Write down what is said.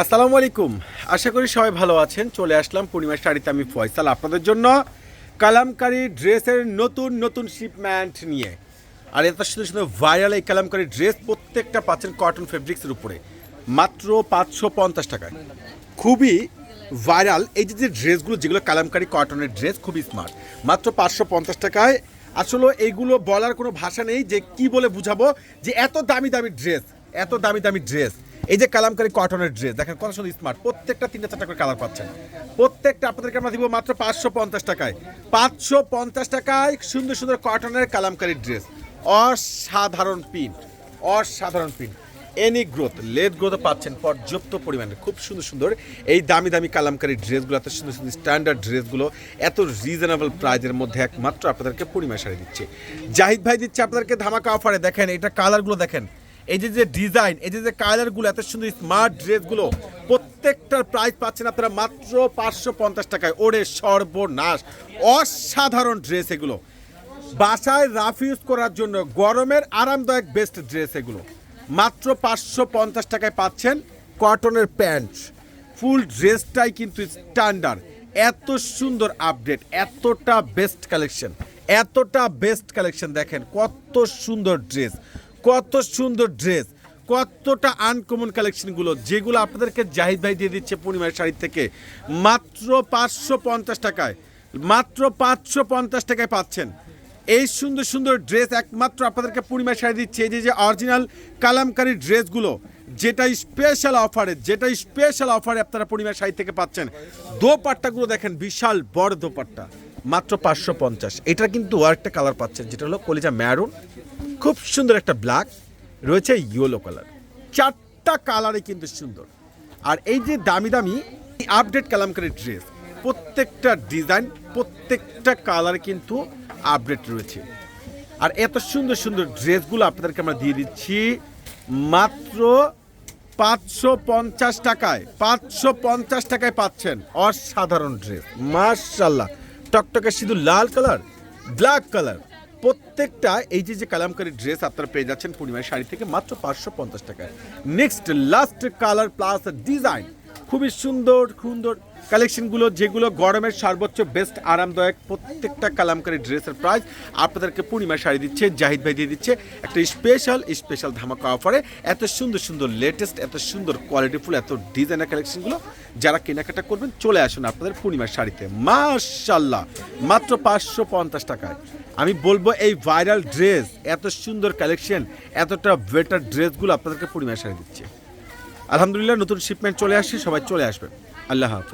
আসসালামু আলাইকুম। আশা করি সবাই ভালো আছেন। চলে আসলাম পূর্ণিমা শাড়িতে আমি ফয়সাল আপনাদের জন্য কালামকারি ড্রেসের নতুন নতুন শিপমেন্ট নিয়ে। আর এত সুন্দর সুন্দর ভাইরাল এই কালামকারি ড্রেস প্রত্যেকটা পাচ্ছেন কটন ফেব্রিক্সের উপরে। মাত্র পাঁচশো পঞ্চাশ টাকায়। খুবই ভাইরাল এই যে যে ড্রেসগুলো, যেগুলো কালামকারি কটনের ড্রেস, খুবই স্মার্ট মাত্র পাঁচশো পঞ্চাশ টাকায়। আসলে এইগুলো বলার কোনো ভাষা নেই যে কি বলে বুঝাবো যে এত দামি দামি ড্রেস, এত দামি দামি ড্রেস। এই যে কালামকারি কটনের ড্রেস দেখেন কত সুন্দর স্মার্ট প্রত্যেকটা তিনটা চারটা করে কালার পাচ্ছেন। প্রত্যেকটা আপনাদেরকে আমরা দিব মাত্র পাঁচশো পঞ্চাশ টাকায়। পাঁচশো পঞ্চাশ টাকায় সুন্দর সুন্দর কটনের কালামকারি ড্রেস অসাধারণ প্রিন্ট অসাধারণ print any growth let growth পাচ্ছেন পর্যাপ্ত পরিমাণে। খুব সুন্দর সুন্দর এই দামি দামি কালামকারি ড্রেসগুলো এত সুন্দর সুন্দর স্ট্যান্ডার্ড ড্রেসগুলো এত রিজনেবল প্রাইজের মধ্যে একমাত্র আপনাদেরকে পরিমাণ সারি দিচ্ছে। জাহিদ ভাই দিচ্ছে আপনাদেরকে ধামাকা অফারে দেখেন, এটা কালারগুলো দেখেন। এই যে যে ডিজাইন এই যে যে কালারগুলো এত সুন্দর স্মার্ট ড্রেসগুলো প্রত্যেকটার প্রাইস পাচ্ছেন আপনারা মাত্র পাঁচশো পঞ্চাশ টাকায়। ওরে সর্বনাশ, অসাধারণ ড্রেস এগুলো। বাসায় রাফ ইউজ করার জন্য গরমের আরামদায়ক বেস্ট ড্রেস এগুলো। মাত্র পাঁচশো পঞ্চাশ টাকায় পাচ্ছেন কটনের প্যান্ট ফুল ড্রেসটাই কিন্তু স্ট্যান্ডার্ড এত সুন্দর আপডেট এতটা বেস্ট কালেকশন এতটা বেস্ট কালেকশন দেখেন, কত সুন্দর ড্রেস কত সুন্দর ড্রেস কতটা আনকমন কালেকশনগুলো যেগুলো আপনাদেরকে জাহিদ ভাই দিয়ে দিচ্ছে পূর্ণিমার শাড়ি থেকে। মাত্র পাঁচশো পঞ্চাশ টাকায়, মাত্র পাঁচশো পঞ্চাশ টাকায় পাচ্ছেন। এই সুন্দর সুন্দর ড্রেস একমাত্র আপনাদেরকে পূর্ণিমা শাড়ি দিচ্ছে। এই যে অরিজিনাল কালামকারি ড্রেসগুলো যেটা স্পেশাল অফারে যেটা স্পেশাল অফারে আপনারা পূর্ণিমা শাড়ি থেকে পাচ্ছেন। দোপাট্টাগুলো দেখেন, বিশাল বড় দোপাট্টা। মাত্র পাঁচশো পঞ্চাশ। এটা কিন্তু আরেকটা কালার পাচ্ছেন, যেটা হলো কলিজা ম্যারুন খুব সুন্দর একটা ব্ল্যাক রয়েছে ইয়েলো কালার চারটা কালারে কিন্তু সুন্দর। আর এই যে দামি দামি আপডেট কালামকারি ড্রেস প্রত্যেকটা ডিজাইন প্রত্যেকটা কালার কিন্তু আপডেট রয়েছে। আর এত সুন্দর সুন্দর ড্রেসগুলো আপনাদেরকে আমরা দিয়ে দিচ্ছি, মাত্র পাঁচশো পঞ্চাশ টাকায়, পাঁচশো পঞ্চাশ টাকায় পাচ্ছেন অসাধারণ ড্রেস মার্শাল্লাহ টকটকে শুধু লাল কালার ব্ল্যাক কালার প্রত্যেকটা এই যে যে কালামকারি ড্রেস আপনারা পেয়ে যাচ্ছেন পূর্ণিমার শাড়ি থেকে মাত্র পাঁচশো পঞ্চাশ টাকায়। Next last colour plus design খুবই সুন্দর সুন্দর কালেকশনগুলো যেগুলো গরমের সর্বোচ্চ বেস্ট আরামদায়ক প্রত্যেকটা কালামকারি ড্রেসের প্রাইস আপনাদেরকে পূর্ণিমা শাড়ি দিচ্ছে, জাহিদ ভাই দিয়ে দিচ্ছে একটা স্পেশাল স্পেশাল ধামাকা অফারে এত সুন্দর সুন্দর লেটেস্ট এত সুন্দর কোয়ালিটিফুল এত ডিজাইনার কালেকশনগুলো যারা কেনাকাটা করবেন, চলে আসুন আপনাদের পূর্ণিমার শাড়িতে। মাশাল্লাহ মাত্র পাঁচশো পঞ্চাশ টাকায়। আমি বলব এই ভাইরাল ড্রেস এত সুন্দর কালেকশন এতটা বেটার ড্রেসগুলো আপনাদেরকে পরিমাণ সারিয়ে দিচ্ছে। আলহামদুলিল্লাহ, নতুন শিপমেন্ট চলে আসছে, সবাই চলে আসবেন। আল্লাহ